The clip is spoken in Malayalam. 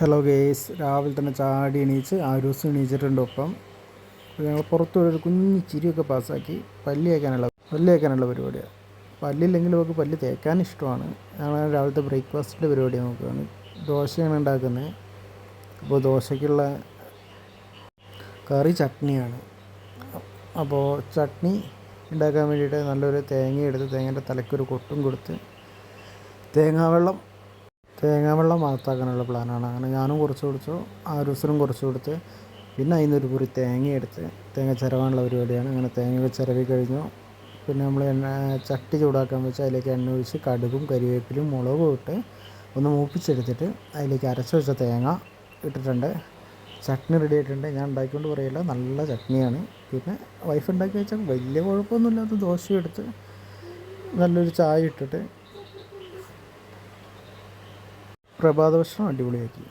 ഹലോ ഗേസ് രാവിലെ തന്നെ ചാടി എണീച്ച് ആരൂസ് എണീച്ചിട്ടുണ്ട് ഒപ്പം. ഞങ്ങൾ പുറത്ത് ഒരു കുഞ്ഞു ചിരിയൊക്കെ പാസ്സാക്കി പല്ല് തേക്കാനുള്ള പല്ല് തേക്കാനുള്ള പരിപാടിയാണ് പല്ലില്ലെങ്കിലും നമുക്ക് പല്ല് തേക്കാൻ ഇഷ്ടമാണ്. ഞങ്ങൾ രാവിലത്തെ ബ്രേക്ക്ഫാസ്റ്റിന്റെ പരിപാടി നോക്കുകയാണ് ദോശയാണ് ഉണ്ടാക്കുന്നത്. അപ്പോൾ ദോശയ്ക്കുള്ള കറി ചട്നിയാണ്. അപ്പോൾ ചട്നി ഉണ്ടാക്കാൻ വേണ്ടിയിട്ട് നല്ലൊരു തേങ്ങ എടുത്ത് തേങ്ങേന്റെ തലയ്ക്കൊരു കൊട്ടും കൊടുത്ത് തേങ്ങാവെള്ളം തേങ്ങാവെള്ളം വാർത്താക്കാനുള്ള പ്ലാനാണ്. അങ്ങനെ ഞാനും കുറച്ച് കൊടുത്തു ആരൂസനും കുറച്ച് കൊടുത്ത് പിന്നെ അതിൽ നിന്നൊരു കുറി തേങ്ങ എടുത്ത് തേങ്ങ ചിരവാനുള്ള പരിപാടിയാണ്. അങ്ങനെ തേങ്ങ ചിരവി കഴിഞ്ഞു. പിന്നെ നമ്മൾ എണ്ണ ചട്ടി ചൂടാക്കാൻ വെച്ച് അതിലേക്ക് എണ്ണ ഒഴിച്ച് കടുകും കരിവേപ്പിലും മുളകും ഇട്ട് ഒന്ന് മൂപ്പിച്ചെടുത്തിട്ട് അതിലേക്ക് അരച്ച് വെച്ച തേങ്ങ ഇട്ടിട്ടുണ്ട്. ചട്നി റെഡി ആയിട്ടുണ്ട്. ഞാൻ ഉണ്ടാക്കിക്കൊണ്ട് പറയില്ല നല്ല ചട്നിയാണ്. പിന്നെ വൈഫ് ഉണ്ടാക്കി വെച്ചാൽ വലിയ കുഴപ്പമൊന്നുമില്ലാത്ത ദോശ എടുത്ത് നല്ലൊരു ചായ ഇട്ടിട്ട് പ്രഭാത ഭക്ഷണം അടിപൊളിയാക്കി.